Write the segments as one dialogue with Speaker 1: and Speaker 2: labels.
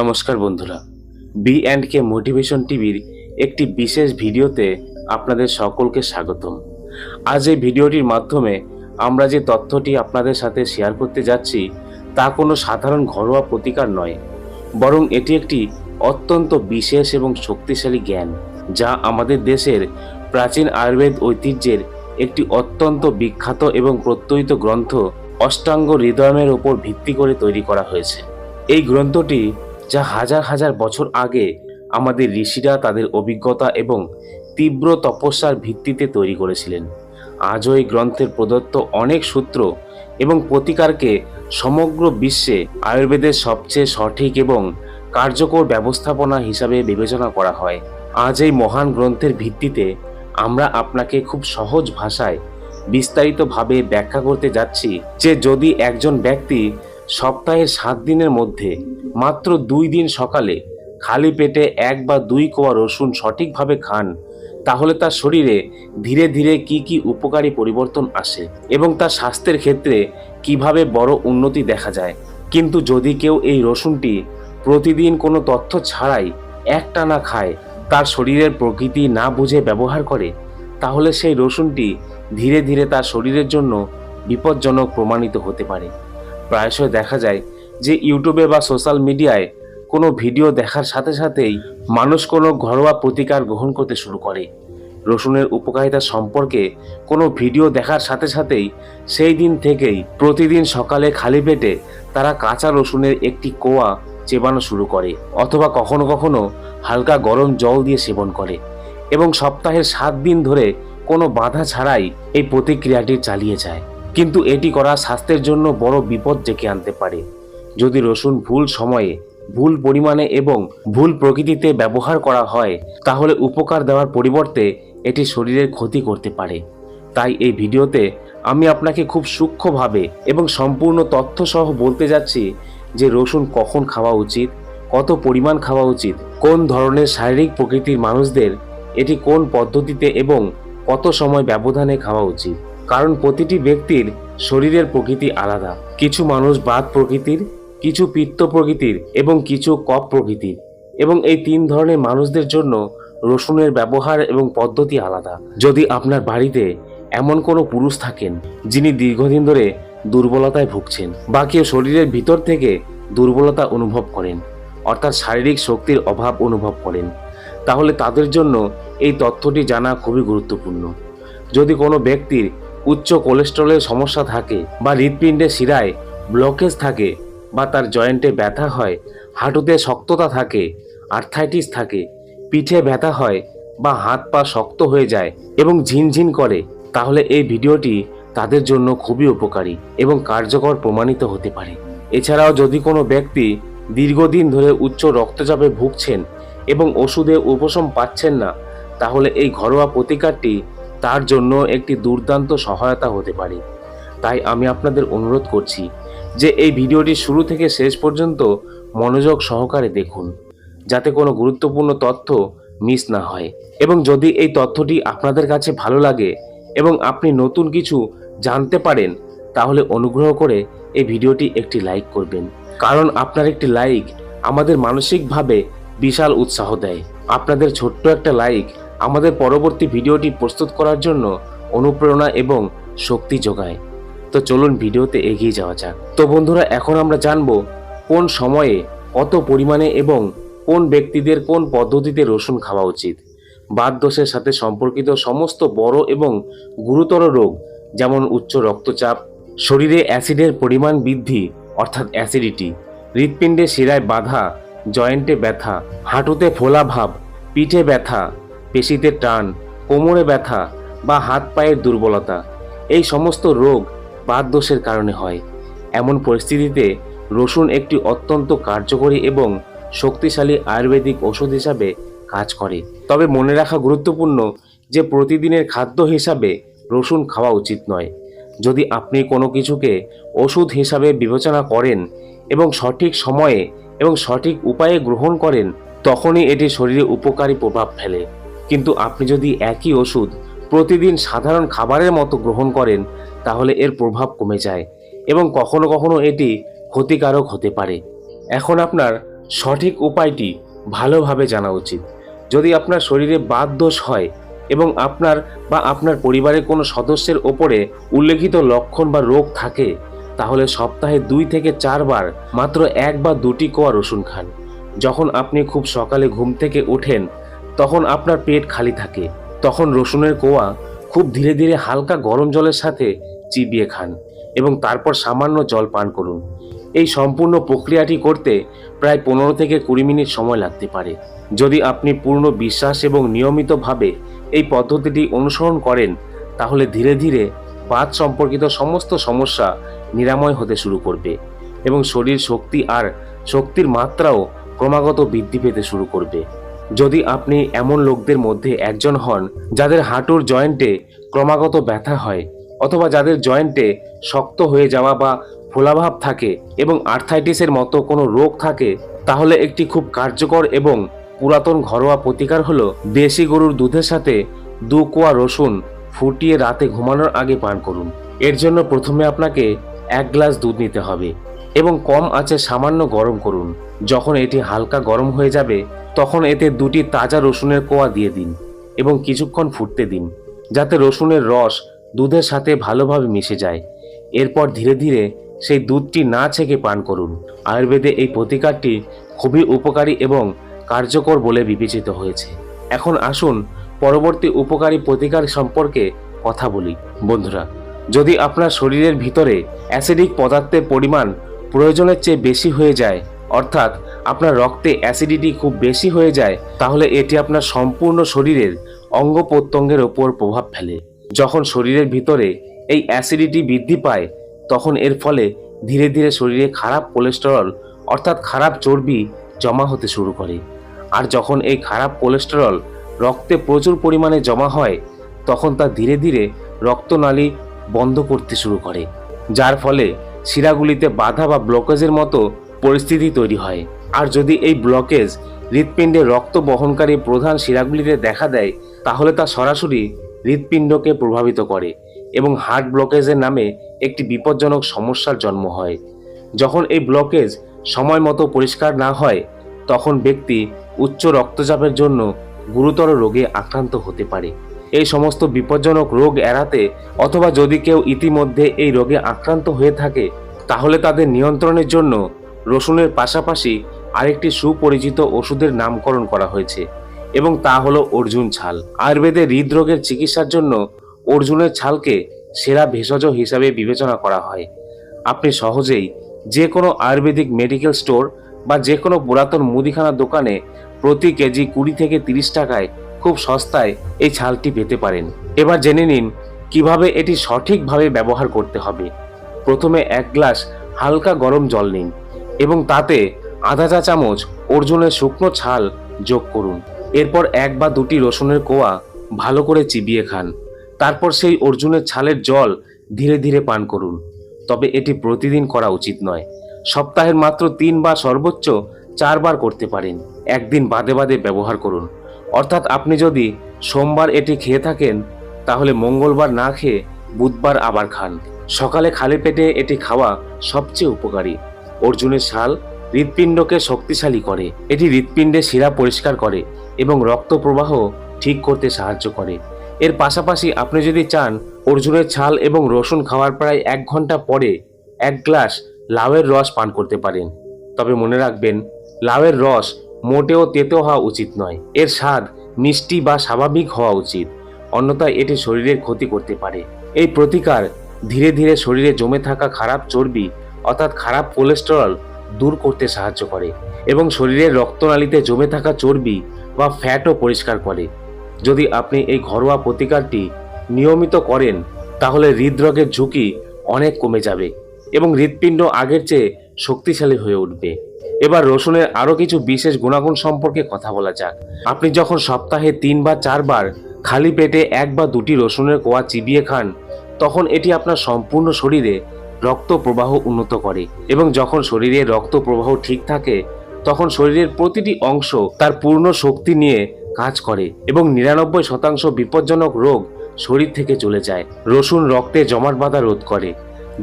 Speaker 1: নমস্কার বন্ধুরা B and K motivation টিভির একটি বিশেষ ভিডিওতে আপনাদের সকলকে স্বাগতম। আজ এই ভিডিওটির মাধ্যমে আমরা যে তথ্যটি আপনাদের সাথে শেয়ার করতে যাচ্ছি, তা কোনো সাধারণ ঘরোয়া প্রতিকার নয়, বরং এটি একটি অত্যন্ত বিশেষ এবং শক্তিশালী জ্ঞান, যা আমাদের দেশের প্রাচীন আয়ুর্বেদ ঐতিহ্যের একটি অত্যন্ত বিখ্যাত এবং প্রত্যয়িত গ্রন্থ অষ্টাঙ্গ হৃদয়মের ওপর ভিত্তি করে তৈরি করা হয়েছে। এই গ্রন্থটি যা হাজার হাজার বছর আগে আমাদের ঋষিরা তাদের অভিজ্ঞতা এবং তীব্র তপস্যার ভিত্তিতে তৈরি করেছিলেন। আজও এই গ্রন্থের প্রদত্ত অনেক সূত্র এবং প্রতিকারকে সমগ্র বিশ্বে আয়ুর্বেদের সবচেয়ে সঠিক এবং কার্যকর ব্যবস্থাপনা হিসাবে বিবেচনা করা হয়। আজ এই মহান গ্রন্থের ভিত্তিতে আমরা আপনাকে খুব সহজ ভাষায় বিস্তারিতভাবে ব্যাখ্যা করতে যাচ্ছি যে যদি একজন ব্যক্তি সপ্তাহের সাত দিনের মধ্যে মাত্র দুই দিন সকালে খালি পেটে এক বা দুই কোয়া রসুন সঠিকভাবে খান, তাহলে তার শরীরে ধীরে ধীরে কি কি উপকারী পরিবর্তন আসে এবং তার স্বাস্থ্যের ক্ষেত্রে কীভাবে বড় উন্নতি দেখা যায়। কিন্তু যদি কেউ এই রসুনটি প্রতিদিন কোনো তথ্য ছাড়াই একটানা খায়, তার শরীরের প্রকৃতি না বুঝে ব্যবহার করে, তাহলে সেই রসুনটি ধীরে ধীরে তার শরীরের জন্য বিপজ্জনক প্রমাণিত হতে পারে। প্রায়শই দেখা যায় যে ইউটিউবে বা সোশ্যাল মিডিয়ায় কোনো ভিডিও দেখার সাথে সাথেই মানুষ কোনো ঘরোয়া প্রতিকার গ্রহণ করতে শুরু করে। রসুনের উপকারিতা সম্পর্কে কোনো ভিডিও দেখার সাথে সাথেই সেই দিন থেকেই প্রতিদিন সকালে খালি পেটে তারা কাঁচা রসুনের একটি কোয়া চেবানো শুরু করে অথবা কখনো কখনো হালকা গরম জল দিয়ে সেবন করে এবং সপ্তাহের সাত দিন ধরে কোনো বাধা ছাড়াই এই প্রতিক্রিয়াটি চালিয়ে যায়। কিন্তু এটি করা স্বাস্থ্যের জন্য বড় বিপদ ডেকে আনতে পারে। যদি রসুন ভুল সময়ে, ভুল পরিমাণে এবং ভুল প্রকৃতিতে ব্যবহার করা হয়, তাহলে উপকার দেওয়ার পরিবর্তে এটি শরীরের ক্ষতি করতে পারে। তাই এই ভিডিওতে আমি আপনাকে খুব সূক্ষ্মভাবে এবং সম্পূর্ণ তথ্য সহ বলতে যাচ্ছি যে রসুন কখন খাওয়া উচিত, কত পরিমাণ খাওয়া উচিত, কোন ধরনের শারীরিক প্রকৃতির মানুষদের এটি কোন পদ্ধতিতে এবং কত সময় ব্যবধানে খাওয়া উচিত। কারণ প্রতিটি ব্যক্তির শরীরের প্রকৃতি আলাদা। কিছু মানুষ বাত প্রকৃতির, কিছু পিত্ত প্রকৃতির এবং কিছু কপ প্রকৃতির। এবং এই তিন ধরনের মানুষদের জন্য রসুনের ব্যবহার এবং পদ্ধতি আলাদা। যদি আপনার বাড়িতে এমন কোনো পুরুষ থাকেন, যিনি দীর্ঘদিন ধরে দুর্বলতায় ভুগছেন বা কেউ শরীরের ভিতর থেকে দুর্বলতা অনুভব করেন, অর্থাৎ শারীরিক শক্তির অভাব অনুভব করেন, তাহলে তাদের জন্য এই তথ্যটি জানা খুবই গুরুত্বপূর্ণ। যদি কোনো ব্যক্তির উচ্চ কোলেস্টেরলের সমস্যা থাকে বা হৃৎপিণ্ডের শিরায় ব্লকেজ থাকে বা তার জয়েন্টে ব্যথা হয়, হাঁটুতে শক্ততা থাকে আর্থাইটিস থাকে, পিঠে ব্যথা হয় বা হাত পা শক্ত হয়ে যায় এবং ঝিনঝিন করে, তাহলে এই ভিডিওটি তাদের জন্য খুবই উপকারী এবং কার্যকর প্রমাণিত হতে পারে। এছাড়াও যদি কোনো ব্যক্তি দীর্ঘদিন ধরে উচ্চ রক্তচাপে ভুগছেন এবং ওষুধে উপশম পাচ্ছেন না, তাহলে এই ঘরোয়া প্রতিকারটি তার জন্য একটি দুর্দান্ত সহায়তা হতে পারে। তাই আমি আপনাদের অনুরোধ করছি যে এই ভিডিওটি শুরু থেকে শেষ পর্যন্ত মনোযোগ সহকারে দেখুন, যাতে কোনো গুরুত্বপূর্ণ তথ্য মিস না হয়। এবং যদি এই তথ্যটি আপনাদের কাছে ভালো লাগে এবং আপনি নতুন কিছু জানতে পারেন, তাহলে অনুগ্রহ করে এই ভিডিওটি একটি লাইক করবেন। কারণ আপনার একটি লাইক আমাদের মানসিকভাবে বিশাল উৎসাহ দেয়। আপনাদের ছোট্ট একটা লাইক আমাদের পরবর্তী ভিডিওটি প্রস্তুত করার জন্য অনুপ্রেরণা এবং শক্তি যোগায়। তো চলুন ভিডিওতে এগিয়ে যাওয়া যাক। তো বন্ধুরা, এখন আমরা জানব কোন সময়ে কত পরিমাণে এবং কোন ব্যক্তিদের কোন পদ্ধতিতে রসুন খাওয়া উচিত। বাত দোষের সাথে সম্পর্কিত সমস্ত বড় এবং গুরুতর রোগ, যেমন উচ্চ রক্তচাপ, শরীরে অ্যাসিডের পরিমাণ বৃদ্ধি, অর্থাৎ অ্যাসিডিটি, হৃৎপিণ্ডে শিরায় বাধা, জয়েন্টে ব্যথা, হাঁটুতে ফোলা ভাব, পিঠে ব্যথা পেশিতে টান, কোমরে ব্যথা বা হাত পায়ের দুর্বলতা, এই সমস্ত রোগ বাত দোষের কারণে হয়। এমন পরিস্থিতিতে রসুন একটি অত্যন্ত কার্যকরী এবং শক্তিশালী আয়ুর্বেদিক ওষুধ হিসাবে কাজ করে। তবে মনে রাখা গুরুত্বপূর্ণ যে প্রতিদিনের খাদ্য হিসাবে রসুন খাওয়া উচিত নয়। যদি আপনি কোনো কিছুকে ওষুধ হিসাবে বিবেচনা করেন এবং সঠিক সময়ে এবং সঠিক উপায়ে গ্রহণ করেন, তখনই এটি শরীরে উপকারী প্রভাব ফেলে। কিন্তু আপনি যদি একই ওষুধ প্রতিদিন সাধারণ খাবারের মতো গ্রহণ করেন, তাহলে এর প্রভাব কমে যায় এবং কখনো কখনো এটি ক্ষতিকারক হতে পারে। এখন আপনার সঠিক উপায়টি ভালোভাবে জানা উচিত। যদি আপনার শরীরে বাত দোষ হয় এবং আপনার বা আপনার পরিবারের কোনো সদস্যের ওপরে উল্লেখিত লক্ষণ বা রোগ থাকে, তাহলে সপ্তাহে দুই থেকে চারবার মাত্র এক বা দুটি কোয়া রসুন খান। যখন আপনি খুব সকালে ঘুম থেকে ওঠেন তখন আপনার পেট খালি থাকে। তখন রসুনের কোয়া খুব ধীরে ধীরে হালকা গরম জলের সাথে চিবিয়ে খান এবং তারপর সামান্য জল পান করুন। এই সম্পূর্ণ প্রক্রিয়াটি করতে প্রায় পনেরো থেকে কুড়ি মিনিট সময় লাগতে পারে। যদি আপনি পূর্ণ বিশ্বাস এবং নিয়মিতভাবে এই পদ্ধতিটি অনুসরণ করেন, তাহলে ধীরে ধীরে বাত সম্পর্কিত সমস্ত সমস্যা নিরাময় হতে শুরু করবে এবং শরীর শক্তি আর শক্তির মাত্রাও ক্রমাগত বৃদ্ধি পেতে শুরু করবে। যদি আপনি এমন লোকদের মধ্যে একজন হন যাদের হাঁটুর জয়েন্টে ক্রমাগত ব্যথা হয় অথবা যাদের জয়েন্টে শক্ত হয়ে যাওয়া বা ফোলাভাব থাকে এবং আর্থাইটিসের মতো কোনো রোগ থাকে, তাহলে একটি খুব কার্যকর এবং পুরাতন ঘরোয়া প্রতিকার হলো দেশি গরুর দুধের সাথে দু কোয়া রসুন ফুটিয়ে রাতে ঘুমানোর আগে পান করুন। এর জন্য প্রথমে আপনাকে এক গ্লাস দুধ নিতে হবে এবং কম আঁচে সামান্য গরম করুন। যখন এটি হালকা গরম হয়ে যাবে তখন এতে দুটি তাজা রসুনের কোয়া দিয়ে দিন এবং কিছুক্ষণ ফুটতে দিন, যাতে রসুনের রস দুধের সাথে ভালোভাবে মিশে যায়। এরপর ধীরে ধীরে সেই দুধটি না ছেঁকে পান করুন। আয়ুর্বেদে এই প্রতিকারটি খুবই উপকারী এবং কার্যকর বলে বিবেচিত হয়েছে। এখন আসুন পরবর্তী উপকারী প্রতিকার সম্পর্কে কথা বলি। বন্ধুরা, যদি আপনার শরীরের ভিতরে অ্যাসিডিক পদার্থের পরিমাণ প্রয়োজনের চেয়ে বেশি হয়ে যায়, অর্থাৎ আপনার রক্তে অ্যাসিডিটি খুব বেশি হয়ে যায়, তাহলে এটি আপনার সম্পূর্ণ শরীরের অঙ্গ প্রত্যঙ্গের ওপর প্রভাব ফেলে। যখন শরীরের ভিতরে এই অ্যাসিডিটি বৃদ্ধি পায়, তখন এর ফলে ধীরে ধীরে শরীরে খারাপ কোলেস্টেরল, অর্থাৎ খারাপ চর্বি জমা হতে শুরু করে। আর যখন এই খারাপ কোলেস্টেরল রক্তে প্রচুর পরিমাণে জমা হয়, তখন তা ধীরে ধীরে রক্তনালী বন্ধ করতে শুরু করে, যার ফলে শিরাগুলিতে বাধা বা ব্লকেজের মতো পরিস্থিতি তৈরি হয়। আর যদি এই ব্লকেজ হৃৎপিণ্ডে রক্ত বহনকারী প্রধান শিরাগুলিতে দেখা দেয়, তাহলে তা সরাসরি হৃৎপিণ্ডকে প্রভাবিত করে এবং হার্ট ব্লকেজের নামে একটি বিপজ্জনক সমস্যার জন্ম হয়। যখন এই ব্লকেজ সময় মতো পরিষ্কার না হয়, তখন ব্যক্তি উচ্চ রক্তচাপের জন্য গুরুতর রোগে আক্রান্ত হতে পারে। এই সমস্ত বিপজ্জনক রোগ এড়াতে অথবা যদি কেউ ইতিমধ্যে এই রোগে আক্রান্ত হয়ে থাকে, তাহলে তাদের নিয়ন্ত্রণের জন্য রসুনের পাশাপাশি আরেকটি সুপরিচিত ওষুধের নামকরণ করা হয়েছে, এবং তা হলো অর্জুন ছাল। আয়ুর্বেদে হৃদরোগের চিকিৎসার জন্য অর্জুনের ছালকে সেরা ভেষজ হিসাবে বিবেচনা করা হয়। আপনি সহজেই যে কোনো আয়ুর্বেদিক মেডিকেল স্টোর বা যে কোনো পুরাতন মুদিখানা দোকানে প্রতি কেজি কুড়ি থেকে তিরিশ টাকায় খুব সস্তায় এই ছালটি পেতে পারেন। এবার জেনে নিন, কীভাবে এটি সঠিকভাবে ব্যবহার করতে হবে। প্রথমে এক গ্লাস হালকা গরম জল নিন, এবং তাতে আধা চা চামচ অর্জুনের শুকনো ছাল যোগ করুন। এরপর এক বা দুটি রসুনের কোয়া ভালো করে চিবিয়ে খান। তারপর সেই অর্জুনের ছালের জল ধীরে ধীরে পান করুন। তবে এটি প্রতিদিন করা উচিত নয়। সপ্তাহের মাত্র তিন বা সর্বোচ্চ চারবার করতে পারেন। একদিন বাদে বাদে ব্যবহার করুন। অর্থাৎ আপনি যদি সোমবার এটি খেয়ে থাকেন, তাহলে মঙ্গলবার না খেয়ে বুধবার আবার খান। সকালে খালি পেটে এটি খাওয়া সবচেয়ে উপকারী। অর্জুনের ছাল হৃৎপিণ্ডকে শক্তিশালী করে। এটি হৃৎপিণ্ডের শিরা পরিষ্কার করে এবং রক্ত প্রবাহ ঠিক করতে সাহায্য করে। এর পাশাপাশি আপনি যদি চান, অর্জুনের ছাল এবং রসুন খাওয়ার প্রায় এক ঘণ্টা পরে এক গ্লাস লাউয়ের রস পান করতে পারেন। তবে মনে রাখবেন, লাউয়ের রস মোটেও তেতো হওয়া উচিত নয়। এর স্বাদ মিষ্টি বা স্বাভাবিক হওয়া উচিত। অন্যথায় এটি শরীরের ক্ষতি করতে পারে। এই প্রতিকার ধীরে ধীরে শরীরে জমে থাকা খারাপ চর্বি অর্থাৎ খারাপ কোলেস্টেরল দূর করতে সাহায্য করে এবং শরীরের রক্তনালীতে জমে থাকা চর্বি বা ফ্যাটও পরিষ্কার করে। যদি আপনি এই ঘরোয়া প্রতিকারটি নিয়মিত করেন, তাহলে হৃদরোগের ঝুঁকি অনেক কমে যাবে এবং হৃৎপিণ্ড আগের চেয়ে শক্তিশালী হয়ে উঠবে। এবার রসুনের আরও কিছু বিশেষ গুণাগুণ সম্পর্কে কথা বলা যাক। আপনি যখন সপ্তাহে তিন বা চারবার খালি পেটে এক বা দুটি রসুনের কোয়া চিবিয়ে খান, তখন এটি আপনার সম্পূর্ণ শরীরে রক্ত প্রবাহ উন্নত করে এবং যখন শরীরে রক্ত প্রবাহ ঠিক থাকে, তখন শরীরের প্রতিটি অংশ তার পূর্ণ শক্তি নিয়ে কাজ করে এবং নিরানব্বই শতাংশ বিপজ্জনক রোগ শরীর থেকে চলে যায়। রসুন রক্তে জমাট বাঁধা রোধ করে,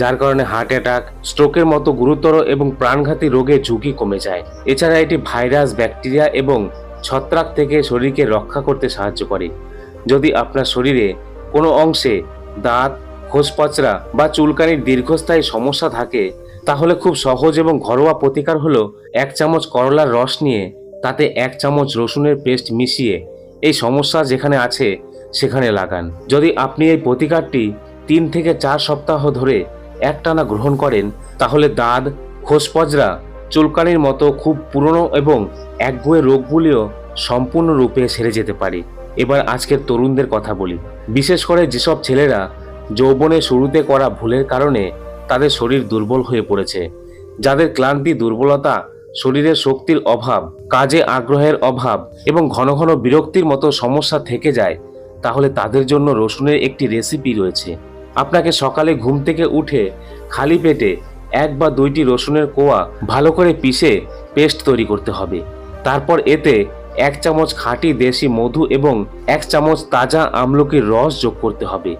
Speaker 1: যার কারণে হার্ট অ্যাটাক, স্ট্রোকের মতো গুরুতর এবং প্রাণঘাতী রোগের ঝুঁকি কমে যায়। এছাড়া এটি ভাইরাস, ব্যাকটেরিয়া এবং ছত্রাক থেকে শরীরকে রক্ষা করতে সাহায্য করে। যদি আপনার শরীরে কোনো অংশে দাঁত খোসপচরা বা চুলকানির দীর্ঘস্থায়ী সমস্যা থাকে, তাহলে খুব সহজ এবং ঘরোয়া প্রতিকার হলো এক চামচ করলার রস নিয়ে তাতে এক চামচ রসুনের পেস্ট মিশিয়ে এই সমস্যা যেখানে আছে সেখানে লাগান। যদি আপনি এই প্রতিকারটি তিন থেকে চার সপ্তাহ ধরে একটানা গ্রহণ করেন, তাহলে দাঁত খোসপজরা চুলকানির মতো খুব পুরনো এবং একগুয়ে রোগগুলিও সম্পূর্ণরূপে সেরে যেতে পারে। এবার আজকের তরুণদের কথা বলি। বিশেষ করে যেসব ছেলেরা যৌবনের শুরুতে করা ভুলের কারণে তাদের শরীর দুর্বল হয়ে পড়েছে। যাদের ক্লান্তি, দুর্বলতা, শরীরের শক্তির অভাব, কাজে আগ্রহের অভাব এবং ঘন ঘন বিরক্তির মতো সমস্যা থেকে যায়, তাহলে তাদের জন্য রসুনের একটি রেসিপি রয়েছে। আপনাকে সকালে ঘুম থেকে উঠে খালি পেটে এক বা দুইটি রসুনের কোয়া ভালো করে পিষে পেস্ট তৈরি করতে হবে। তারপর এতে এক চামচ খাঁটি দেশি মধু এবং এক চামচ তাজা আমলকির রস যোগ করতে হবে।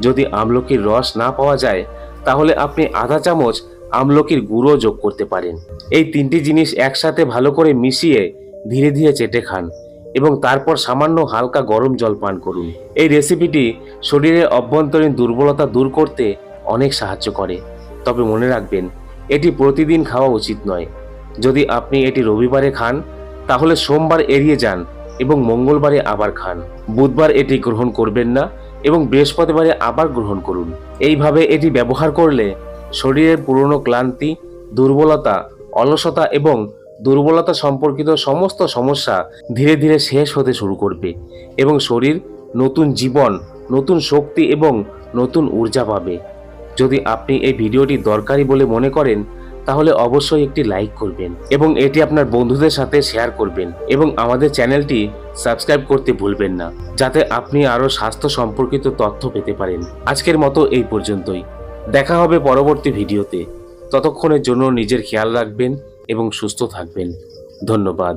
Speaker 1: যদি আমলকির রস না পাওয়া যায়, তাহলে আপনি আধা চামচ আমলকির গুঁড়ো যোগ করতে পারেন। এই তিনটি জিনিস একসাথে ভালো করে মিশিয়ে ধীরে ধীরে চেটে খান এবং তারপর সামান্য হালকা গরম জল পান করুন। এই রেসিপিটি শরীরের অভ্যন্তরীণ দুর্বলতা দূর করতে অনেক সাহায্য করে। তবে মনে রাখবেন, এটি প্রতিদিন খাওয়া উচিত নয়। যদি আপনি এটি রবিবারে খান, তাহলে সোমবার এড়িয়ে যান এবং মঙ্গলবারে আবার খান। বুধবার এটি গ্রহণ করবেন না এবং বৃহস্পতিবারে আবার গ্রহণ করুন। এইভাবে এটি ব্যবহার করলে শরীরের পুরনো ক্লান্তি, দুর্বলতা, অলসতা এবং দুর্বলতা সম্পর্কিত সমস্ত সমস্যা ধীরে ধীরে শেষ হতে শুরু করবে এবং শরীর নতুন জীবন, নতুন শক্তি এবং নতুন ঊর্জা পাবে। যদি আপনি এই ভিডিওটি দরকারি বলে মনে করেন, তাহলে অবশ্যই একটি লাইক করবেন এবং এটি আপনার বন্ধুদের সাথে শেয়ার করবেন এবং আমাদের চ্যানেলটি সাবস্ক্রাইব করতে ভুলবেন না, যাতে আপনি আরও স্বাস্থ্য সম্পর্কিত তথ্য পেতে পারেন। আজকের মতো এই পর্যন্তই। দেখা হবে পরবর্তী ভিডিওতে। ততক্ষণের জন্য নিজের খেয়াল রাখবেন এবং সুস্থ থাকবেন। ধন্যবাদ।